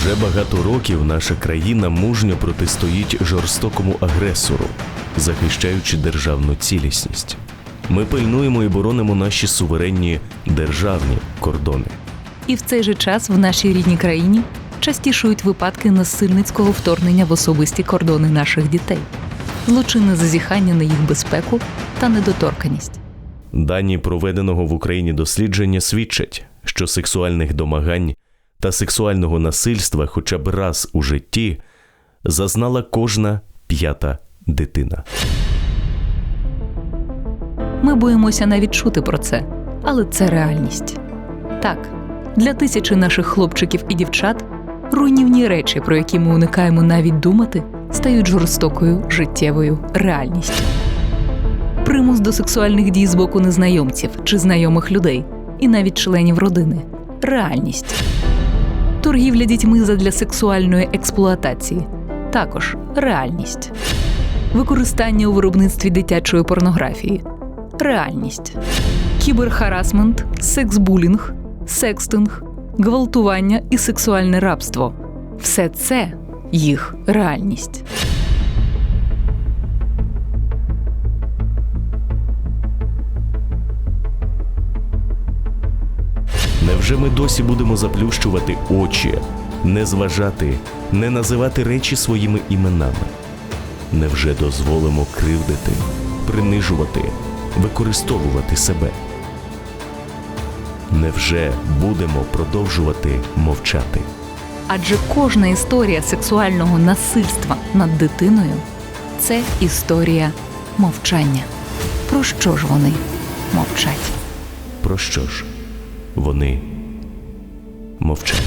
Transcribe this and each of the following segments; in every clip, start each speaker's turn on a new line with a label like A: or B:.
A: Вже багато років наша країна мужньо протистоїть жорстокому агресору, захищаючи державну цілісність. Ми пильнуємо і боронимо наші суверенні державні кордони.
B: І в цей же час в нашій рідній країні частішують випадки насильницького вторгнення в особисті кордони наших дітей, злочинне зазіхання на їх безпеку та недоторканість.
A: Дані проведеного в Україні дослідження свідчать, що сексуальних домагань та сексуального насильства хоча б раз у житті зазнала кожна п'ята дитина.
B: Ми боїмося навіть чути про це, але це реальність. Так, для тисячі наших хлопчиків і дівчат руйнівні речі, про які ми уникаємо навіть думати, стають жорстокою життєвою реальністю. Примус до сексуальних дій з боку незнайомців чи знайомих людей, і навіть членів родини реальність. Торгівля дітьми задля сексуальної експлуатації також реальність. Використання у виробництві дитячої порнографії реальність. Кіберхарасмент, секс-булінг, секстинг, гвалтування і сексуальне рабство все це їх реальність.
A: Невже ми досі будемо заплющувати очі, не зважати, не називати речі своїми іменами? Невже дозволимо кривдити, принижувати, використовувати себе? Невже будемо продовжувати мовчати?
B: Адже кожна історія сексуального насильства над дитиною це історія мовчання. Про що ж вони мовчать?
A: Про що ж вони мовчать?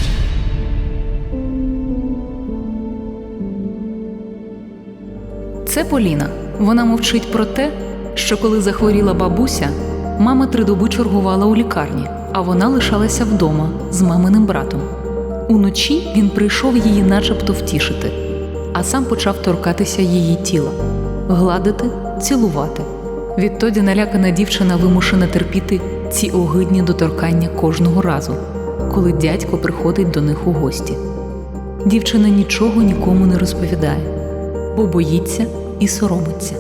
B: Це Поліна. Вона мовчить про те, що коли захворіла бабуся, мама три доби чергувала у лікарні, а вона лишалася вдома з маминим братом. Уночі він прийшов її начебто втішити, а сам почав торкатися її тіла, гладити, цілувати. Відтоді налякана дівчина вимушена терпіти ці огидні доторкання кожного разу, коли дядько приходить до них у гості. Дівчина нічого нікому не розповідає, бо боїться і соромиться.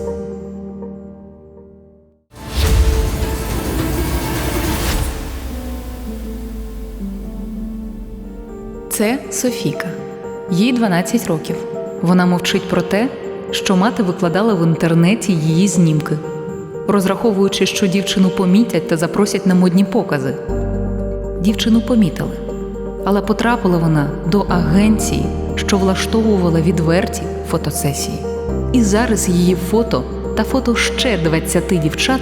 B: Це Софійка. Їй 12 років. Вона мовчить про те, що мати викладала в інтернеті її знімки, розраховуючи, що дівчину помітять та запросять на модні покази. Дівчину помітили, але потрапила вона до агенції, що влаштовувала відверті фотосесії. І зараз її фото та фото ще 20 дівчат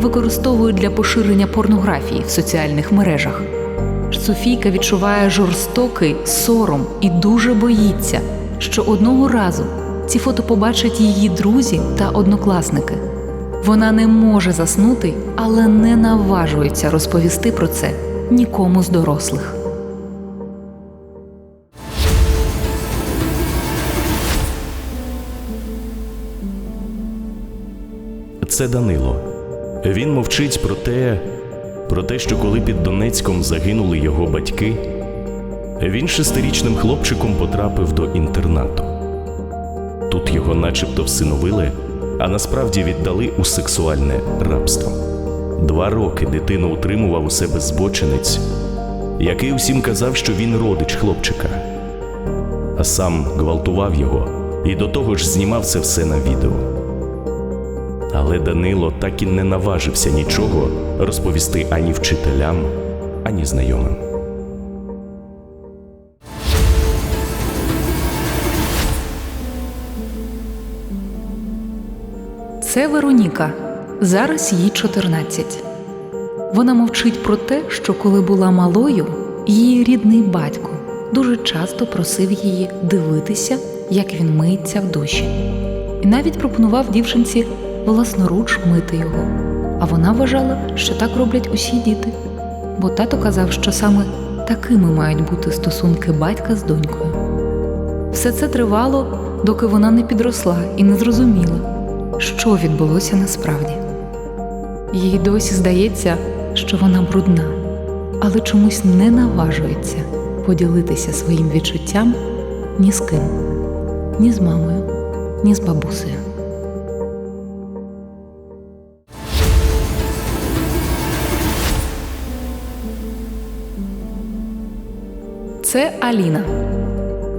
B: використовують для поширення порнографії в соціальних мережах. Софійка відчуває жорстокий сором і дуже боїться, що одного разу ці фото побачать її друзі та однокласники. Вона не може заснути, але не наважується розповісти про це нікому з дорослих.
A: Це Данило. Він мовчить про те, про те, що коли під Донецьком загинули його батьки, він шестирічним хлопчиком потрапив до інтернату. Тут його начебто всиновили, а насправді віддали у сексуальне рабство. Два роки дитину утримував у себе збочинець, який усім казав, що він родич хлопчика, а сам гвалтував його і до того ж знімав це все на відео. Але Данило так і не наважився нічого розповісти ані вчителям, ані знайомим.
B: Це Вероніка. Зараз їй 14. Вона мовчить про те, що коли була малою, її рідний батько дуже часто просив її дивитися, як він миється в душі, і навіть пропонував дівчинці власноруч мити його. А вона вважала, що так роблять усі діти, бо тато казав, що саме такими мають бути стосунки батька з донькою. Все це тривало, доки вона не підросла і не зрозуміла, що відбулося насправді. Їй досі здається, що вона брудна, але чомусь не наважується поділитися своїм відчуттям ні з ким, ні з мамою, ні з бабусею. Це Аліна.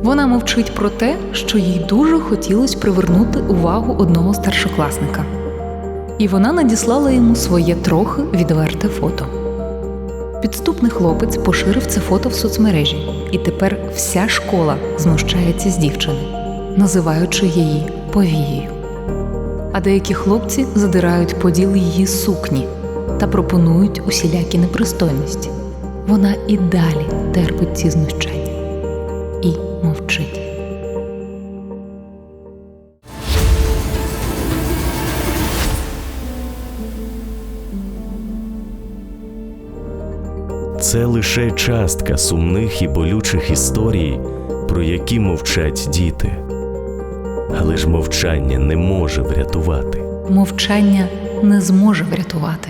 B: Вона мовчить про те, що їй дуже хотілося привернути увагу одного старшокласника. І вона надіслала йому своє трохи відверте фото. Підступний хлопець поширив це фото в соцмережі, і тепер вся школа знущається з дівчини, називаючи її повією. А деякі хлопці задирають поділ її сукні та пропонують усілякі непристойності. Вона і далі терпить ці знущання і мовчить.
A: Це лише частка сумних і болючих історій, про які мовчать діти. Але ж мовчання не може врятувати.
B: Мовчання не зможе врятувати.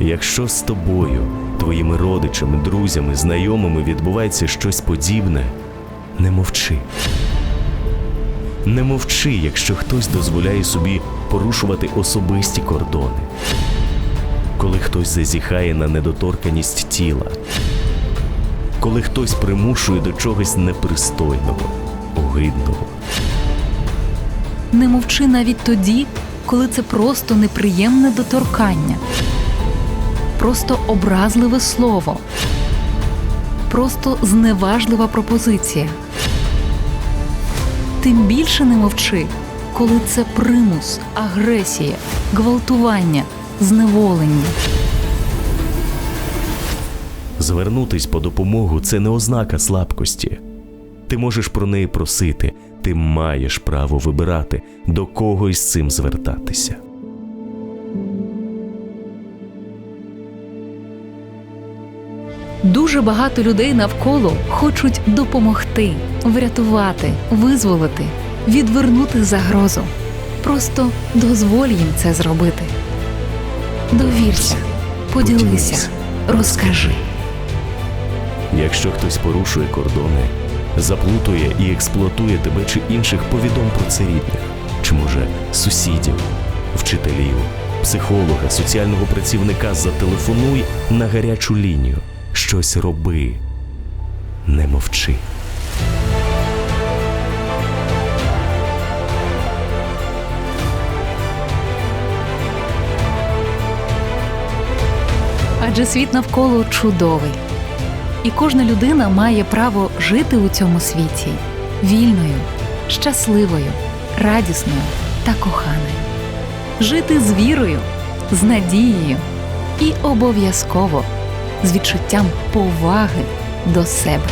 A: Якщо з тобою, твоїми родичами, друзями, знайомими відбувається щось подібне, не мовчи. Не мовчи, якщо хтось дозволяє собі порушувати особисті кордони, коли хтось зазіхає на недоторканість тіла, коли хтось примушує до чогось непристойного, огидного.
B: Не мовчи навіть тоді, коли це просто неприємне доторкання, просто образливе слово, просто зневажлива пропозиція. Тим більше не мовчи, коли це примус, агресія, гвалтування, зневолення.
A: Звернутись по допомогу це не ознака слабкості. Ти можеш про неї просити, ти маєш право вибирати, до кого із цим звертатися.
B: Дуже багато людей навколо хочуть допомогти, врятувати, визволити, відвернути загрозу. Просто дозволь їм це зробити. Довірся, поділися, розкажи.
A: Якщо хтось порушує кордони, заплутує і експлуатує тебе чи інших, повідом про це рідних, чи може сусідів, вчителів, психолога, соціального працівника, зателефонуй на гарячу лінію. Щось роби, не мовчи.
B: Адже світ навколо чудовий, і кожна людина має право жити у цьому світі вільною, щасливою, радісною та коханою, жити з вірою, з надією і обов'язково з відчуттям поваги до себе.